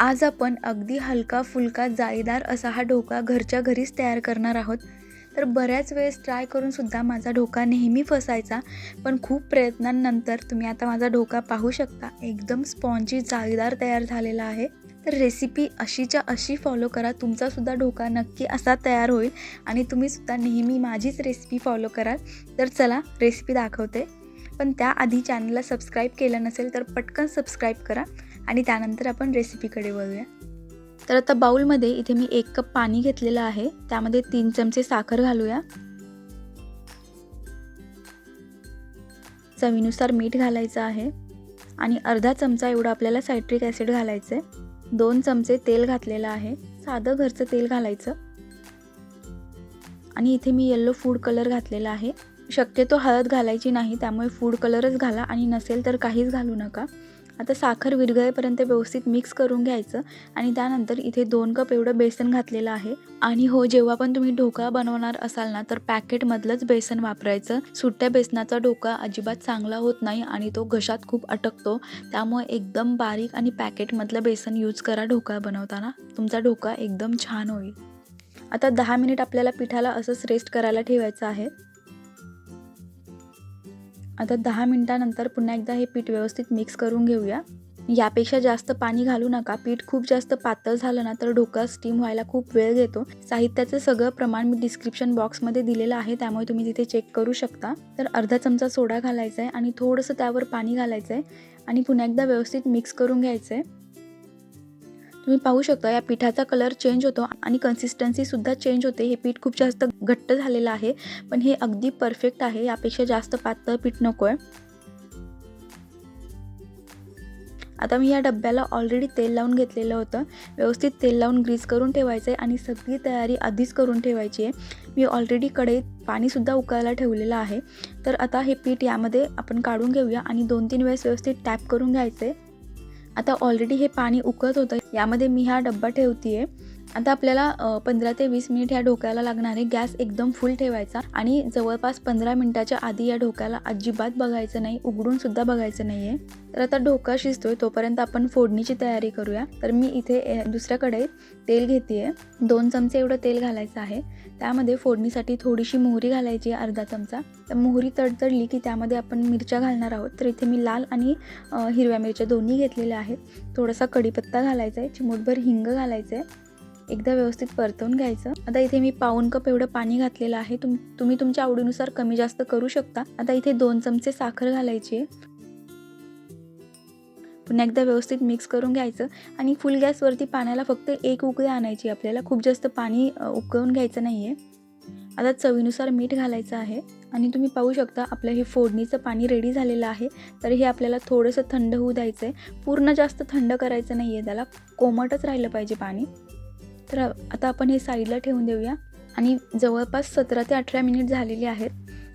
आज आपण अगदी हलका फुलका जाळीदार असा हा ढोका घरच्या घरीच तयार करणार आहोत. तर बऱ्याच वेळेस ट्राय करूनसुद्धा माझा ढोका नेहमी फसायचा पण खूप प्रयत्नांनंतर तुम्ही आता माझा ढोका पाहू शकता. एकदम स्पॉन्जी जाळीदार तयार झालेला आहे. तर रेसिपी अशीच्या अशी फॉलो करा. तुमचासुद्धा ढोका नक्की असा तयार होईल आणि तुम्हीसुद्धा नेहमी माझीच रेसिपी फॉलो कराल. तर चला रेसिपी दाखवते. पण त्याआधी चॅनलला सबस्क्राईब केलं नसेल तर पटकन सबस्क्राईब करा. आणि त्यानंतर आपण रेसिपीकडे वळूया. तर आता बाऊलमध्ये इथे मी एक कप पाणी घेतलेलं आहे. त्यामध्ये तीन चमचे साखर घालूया. चवीनुसार मीठ घालायचं आहे. आणि अर्धा चमचा एवढा आपल्याला सायट्रिक ॲसिड घालायचं आहे दोन चमचे तेल घातलेलं आहे. साधं घरचं तेल घालायचं. आणि इथे मी येल्लो फूड कलर घातलेला आहे. शक्यतो हळद घालायची नाही त्यामुळे फूड कलरच घाला. आणि नसेल तर काहीच घालू नका. आता साखर विरघळेपर्यंत व्यवस्थित मिक्स करून घ्यायचं आणि त्यानंतर इथे दोन कप एवढं बेसन घातलेलं आहे. आणि हो जेव्हा पण तुम्ही ढोकळा बनवणार असाल ना तर पॅकेटमधलंच बेसन वापरायचं. सुट्ट्या बेसनाचा ढोका अजिबात चांगला होत नाही आणि तो घशात खूप अटकतो. त्यामुळे एकदम बारीक आणि पॅकेटमधलं बेसन यूज करा ढोकळा बनवताना. तुमचा ढोका एकदम छान होईल. आता दहा मिनिट आपल्याला पिठाला असंच रेस्ट करायला ठेवायचं आहे. आता दहा मिनटानंतर पुन्हा एकदा हे पीठ व्यवस्थित मिक्स करून घेऊया. यापेक्षा जास्त पाणी घालू नका. पीठ खूप जास्त पातळ झालं ना तर ढोका स्टीम व्हायला खूप वेळ घेतो. साहित्याचं सगळं प्रमाण मी डिस्क्रिप्शन बॉक्समध्ये दिलेलं आहे त्यामुळे तुम्ही तिथे चेक करू शकता. तर अर्धा चमचा सोडा घालायचा आहे आणि थोडंसं त्यावर पाणी घालायचं आहे आणि पुन्हा एकदा व्यवस्थित मिक्स करून घ्यायचं आहे तुम्ही पाहू शकता या पिठाचा कलर चेंज होतो आणि कन्सिस्टन्सीसुद्धा चेंज होते. हे पीठ खूप जास्त घट्ट झालेलं आहे पण हे अगदी परफेक्ट आहे. यापेक्षा जास्त पातळ पीठ नको आहे आता मी या डब्याला ऑलरेडी तेल लावून घेतलेलं होतं. व्यवस्थित तेल लावून ग्रीस करून ठेवायचं आहे आणि सगळी तयारी आधीच करून ठेवायची आहे. मी ऑलरेडी कढईत पाणीसुद्धा उकळायला ठेवलेलं आहे. तर आता हे पीठ यामध्ये आपण काढून घेऊया आणि दोन तीन वेळेस व्यवस्थित टॅप करून घ्यायचं आहे आता ऑलरेडी हे पाणी उकळत होतं. यामध्ये मी हा डब्बा ठेवते आहे आता आपल्याला पंधरा ते वीस मिनिट ह्या ढोक्याला लागणार आहे गॅस एकदम फुल ठेवायचा आणि जवळपास पंधरा मिनिटाच्या आधी या ढोक्याला अजिबात बघायचं नाही उघडून सुद्धा बघायचं नाही आहे तर आता ढोका शिजतोय तोपर्यंत आपण फोडणीची तयारी करूया. तर मी इथे दुसऱ्याकडे तेल घेते आहे दोन चमचे एवढं तेल घालायचं आहे. त्यामध्ये फोडणीसाठी थोडीशी मोहरी घालायची आहे अर्धा चमचा. तर मोहरी तडतडली की त्यामध्ये आपण मिरच्या घालणार आहोत. तर इथे मी लाल आणि हिरव्या मिरच्या दोन्ही घेतलेल्या आहेत. थोडासा कढीपत्ता घालायचा आहे चिमूटभर हिंग घालायचं आहे एकदा व्यवस्थित परतवून घ्यायचं. आता इथे मी पाऊन कप एवढं पाणी घातलेलं आहे. तुम तुम्ही तुमच्या आवडीनुसार कमी जास्त करू शकता. आता इथे दोन चमचे साखर घालायची आहे. पुन्हा एकदा व्यवस्थित मिक्स करून घ्यायचं. आणि फुल गॅसवरती पाण्याला फक्त एक उकळी आणायची आपल्याला. खूप जास्त पाणी उकळून घ्यायचं नाही आहे आता चवीनुसार मीठ घालायचं आहे. आणि तुम्ही पाहू शकता आपलं हे फोडणीचं पाणी रेडी झालेलं आहे. तर हे आपल्याला थोडंसं थंड होऊ द्यायचं आहे पूर्ण जास्त थंड करायचं नाही आहे त्याला कोमटच राहिलं पाहिजे पाणी. तर आता आपण हे साईडला ठेवून देऊया. आणि जवळपास सतरा ते अठरा मिनिट झालेले आहेत.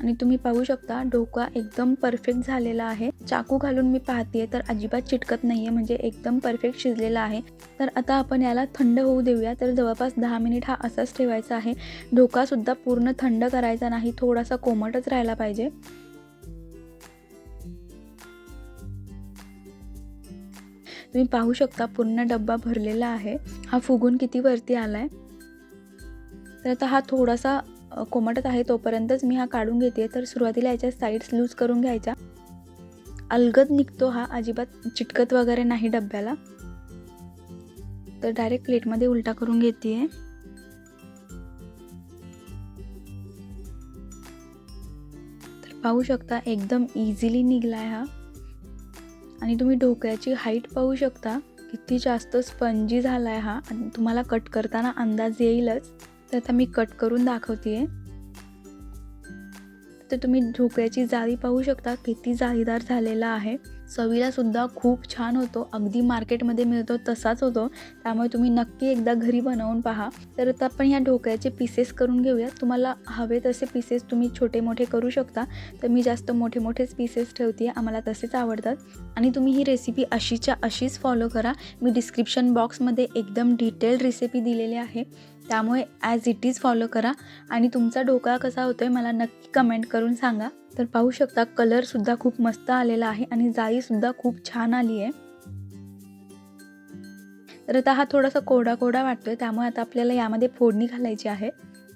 आणि तुम्ही पाहू शकता ढोका एकदम परफेक्ट झालेला आहे. चाकू घालून मी पाहते तर अजिबात चिटकत नाही आहे म्हणजे एकदम परफेक्ट शिजलेला आहे. तर आता आपण याला थंड होऊ देऊया. तर जवळपास दहा मिनिट हा असाच ठेवायचा आहे. ढोकासुद्धा पूर्ण थंड करायचा नाही थोडासा कोमटच राहायला पाहिजे. तुम्ही पाहू शकता पूर्ण डब्बा भरलेला आहे. हा फुगून किती वरती आला आहे तर आता हा थोडासा कोमटत आहे तोपर्यंतच मी हा काढून घेते तर सुरुवातीला याच्या साईड्स लूज करून घ्यायच्या. अलगद निघतो हा. अजिबात चिटकत वगैरे नाही डब्याला. तर डायरेक्ट प्लेटमध्ये उलटा करून घेते तर पाहू शकता एकदम इझिली निघलाय हा. आणि तुम्ही डोक्याची हाईट पाहू शकता किती जास्त स्पंजी झाला आहे हा. आणि तुम्हाला कट करताना अंदाज येईलच. तर आता मी कट करून दाखवते तर तुम्ही ढोकळ्याची जाळी पाहू शकता किती जाळीदार झालेला आहे. चवीला सुद्धा खूप छान होतो. अगदी मार्केटमध्ये मिळतो तसाच होतो. त्यामुळे तुम्ही नक्की एकदा घरी बनवून पहा. तर आता आपण ह्या ढोकळ्याचे पीसेस करून घेऊया. तुम्हाला हवे तसे पीसेस तुम्ही छोटे मोठे करू शकता. तर मी जास्त मोठे मोठेच पीसेस ठेवते आम्हाला तसेच आवडतात. आणि तुम्ही ही रेसिपी अशीच्या अशीच फॉलो करा. मी डिस्क्रिप्शन बॉक्समध्ये एकदम डिटेल रेसिपी दिलेली आहे. त्यामुळे ॲज इट इज फॉलो करा. आणि तुमचा ढोकळा कसा होतो आहे मला नक्की कमेंट करून सांगा. तर पाहू शकता कलरसुद्धा खूप मस्त आलेला आहे आणि जाळीसुद्धा खूप छान आली आहे. तर आता हा थोडासा कोडा कोडा वाटतो आहे त्यामुळे आता आपल्याला यामध्ये फोडणी घालायची आहे.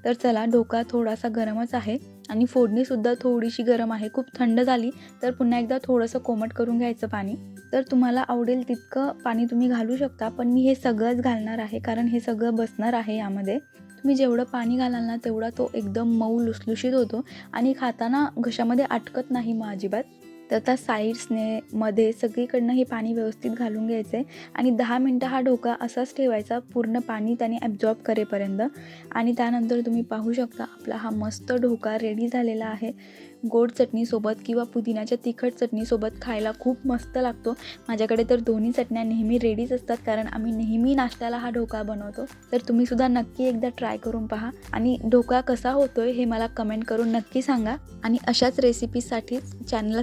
तर चला ढोका थोडासा गरमच आहे आणि फोडणीसुद्धा थोडीशी गरम आहे खूप थंड झाली. तर पुन्हा एकदा थोडंसं कोमट करून घ्यायचं पाणी. तर तुम्हाला आवडेल तितकं पाणी तुम्ही घालू शकता पण मी हे सगळंच घालणार आहे कारण हे सगळं बसणार आहे यामध्ये. तुम्ही जेवढं पाणी घालाल ना तेवढा तो एकदम मऊ लुसलुशीत होतो. आणि खाताना घशामध्ये अटकत नाही मग अजिबात. तर त्या साईड्सने मध्ये सगळीकडनं हे पाणी व्यवस्थित घालून घ्यायचं आहे आणि दहा मिनटं हा ढोका असाच ठेवायचा पूर्ण पाणी त्याने ॲब्झॉर्ब करेपर्यंत. आणि त्यानंतर तुम्ही पाहू शकता आपला हा मस्त ढोका रेडी झालेला आहे. गोड चटणीसोबत किंवा पुदिन्याच्या तिखट चटणीसोबत खायला खूप मस्त लागतो. माझ्याकडे तर दोन्ही चटण्या नेहमी रेडीच असतात कारण आम्ही नेहमी नाश्त्याला हा ढोका बनवतो. तर तुम्हीसुद्धा नक्की एकदा ट्राय करून पहा. आणि ढोका कसा होतोय हे मला कमेंट करून नक्की सांगा. आणि अशाच रेसिपीसाठीच चॅनलला